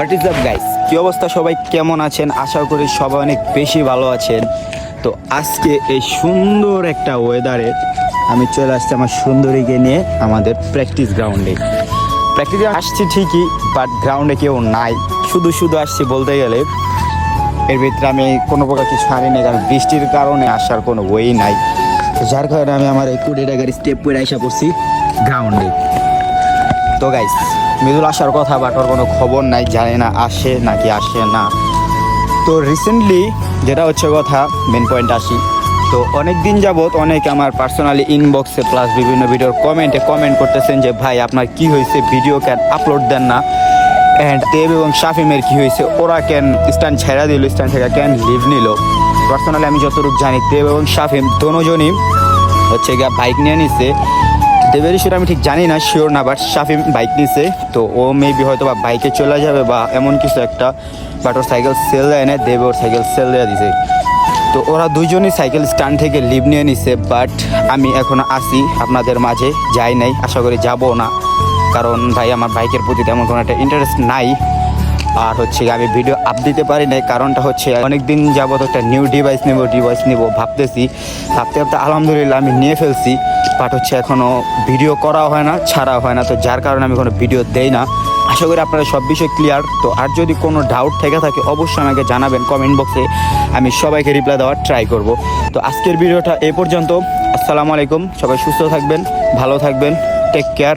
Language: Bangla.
হোয়াট ইজ আপ গাইস কি অবস্থা? সবাই কেমন আছেন? আশা করি সবাই অনেক বেশি ভালো আছেন। তো আজকে এই সুন্দর একটা ওয়েদারে আমি চলে আসছি আমার সুন্দরীকে নিয়ে আমাদের প্র্যাকটিস গ্রাউন্ডে প্র্যাকটিসে আসছি ঠিকই বাট গ্রাউন্ডে কেউ নাই। শুধু শুধু আসছি বলতে গেলে, এর ভিতরে আমি কোনো প্রকার কিছু হারি নাই, কারণ বৃষ্টির কারণে আসার কোনো ওয়েই নাই। যার কারণে আমি আমার এই কুড়ি টাকার স্টেপ করে আসা পড়ছি গ্রাউন্ডে তো গাইস মৃদুল আসার কথা, বাট ওর কোনো খবর নাই, জানি না, আসে নাকি আসে না। তো রিসেন্টলি যেটা হচ্ছে কথা মেন পয়েন্ট আসি। তো অনেক দিন যাবৎ অনেক আমার পার্সোনালি ইনবক্সে প্লাস বিভিন্ন ভিডিওর কমেন্টে কমেন্ট করতেছেন যে, ভাই, আপনার কি হয়েছে? ভিডিও কেন আপলোড দেন না? অ্যান্ড দেব এবং শাফিমের কি হয়েছে? ওরা কেন স্ট্যান্ড ছেড়া দিল স্ট্যান্ড থেকে কেন লিভ নিল? পার্সোনালি আমি যতটুকু জানি, দেব এবং শাফিম দোনোজনই হচ্ছে গিয়া বাইক নিয়ে নিছে। দেবের সেটা আমি ঠিক জানি না শিওর না বাট শাফিম বাইক নিছে, তো ও মেবি হয়তো বা বাইকে চলে যাবে বা এমন কিছু একটা বাট ওর সাইকেল সেল দেয় না দেবে ওর সাইকেল সেল দেওয়া দিছে। তো ওরা দুইজনই সাইকেল স্ট্যান্ড থেকে লিভ নিয়ে নিছে বাট আমি এখনও আসি আপনাদের মাঝে যাই নাই, আশা করি যাব না, কারণ ভাই আমার বাইকের প্রতি তেমন কোনো একটা ইন্টারেস্ট নাই। আর হচ্ছে আমি ভিডিও আপ দিতে পারি নাই, কারণটা হচ্ছে অনেক দিন যাবত একটা নিউ ডিভাইস নেব ডিভাইস নেব ভাবতেছি। ভাবতে ভাবতে আলহামদুলিল্লাহ আমি নিয়ে ফেলছি। বাট হচ্ছে এখনও ভিডিও করা হয় না ছাড়া হয় না। তো যার কারণে আমি কোনো ভিডিও দেই না। আশা করি আপনারা সব বিষয় ক্লিয়ার তো আর যদি কোনো ডাউট থেকে থাকে, অবশ্যই আমাকে জানাবেন কমেন্ট বক্সে আমি সবাইকে রিপ্লাই দেওয়ার ট্রাই করব। তো আজকের ভিডিওটা এ পর্যন্ত। আসসালামু আলাইকুম। সবাই সুস্থ থাকবেন, ভালো থাকবেন। Take care